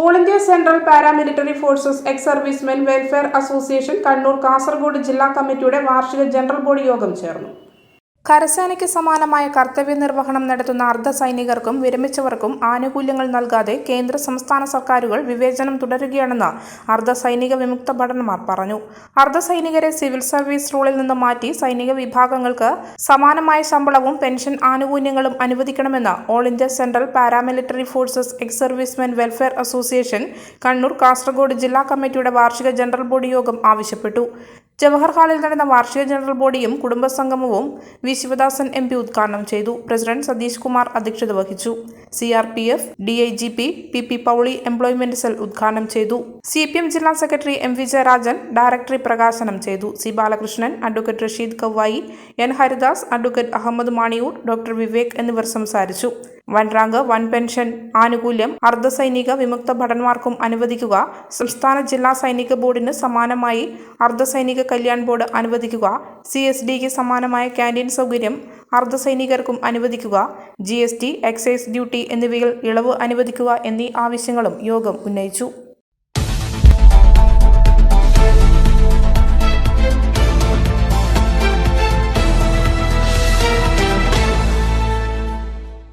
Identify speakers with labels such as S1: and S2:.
S1: All India central paramilitary forces ex servicemen welfare association Kannur Kasaragod ജില്ലാ കമ്മിറ്റിയുടെ വാർഷിക general body യോഗം ചേർന്നു. കരസേനയ്ക്ക് സമാനമായ കർത്തവ്യ നിർവഹണം നടത്തുന്ന അർദ്ധസൈനികർക്കും വിരമിച്ചവർക്കും ആനുകൂല്യങ്ങൾ നൽകാതെ കേന്ദ്ര സംസ്ഥാന സർക്കാരുകൾ വിവേചനം തുടരുകയാണെന്ന് അർദ്ധസൈനിക വിമുക്ത ഭടന്മാർ പറഞ്ഞു. അർദ്ധസൈനികരെ സിവിൽ സർവീസ് റൂളിൽ നിന്ന് മാറ്റി സൈനിക വിഭാഗങ്ങൾക്ക് സമാനമായ ശമ്പളവും പെൻഷൻ ആനുകൂല്യങ്ങളും അനുവദിക്കണമെന്ന് all India central paramilitary forces ex servicemen welfare association Kannur Kasaragod ജില്ലാ കമ്മിറ്റിയുടെ വാർഷിക ജനറൽ ബോഡി യോഗം ആവശ്യപ്പെട്ടു. ജവഹർ ഹാളിൽ നടന്ന വാർഷിക ജനറൽ ബോഡിയും കുടുംബസംഗമവും വി ശിവദാസൻ എം പി ഉദ്ഘാടനം ചെയ്തു. പ്രസിഡന്റ് സതീഷ് കുമാർ അധ്യക്ഷത വഹിച്ചു. C R P F D I G P P P Pauly employment cell ഉദ്ഘാടനം ചെയ്തു. സി പി എം ജില്ലാ secretary M V Jayarajan directory പ്രകാശനം ചെയ്തു. C Balakrishnan advocate Rasheed Kavvayi N Haridas advocate Ahammed Maniyoor doctor Vivek എന്നിവർ സംസാരിച്ചു. വൻ rank വൻ pension ആനുകൂല്യം അർദ്ധസൈനിക വിമുക്ത ഭടന്മാർക്കും അനുവദിക്കുക. സംസ്ഥാന ജില്ലാ സൈനിക ബോർഡിന് സമാനമായി അർദ്ധസൈനിക കല്യാൺ ബോർഡ് അനുവദിക്കുക. സി എസ് ഡിക്ക് സമാനമായ ക്യാന്റീൻ സൗകര്യം അർദ്ധസൈനികർക്കും അനുവദിക്കുക. G S T excise duty എന്നിവയിൽ ഇളവ് അനുവദിക്കുക എന്നീ ആവശ്യങ്ങളും യോഗം ഉന്നയിച്ചു.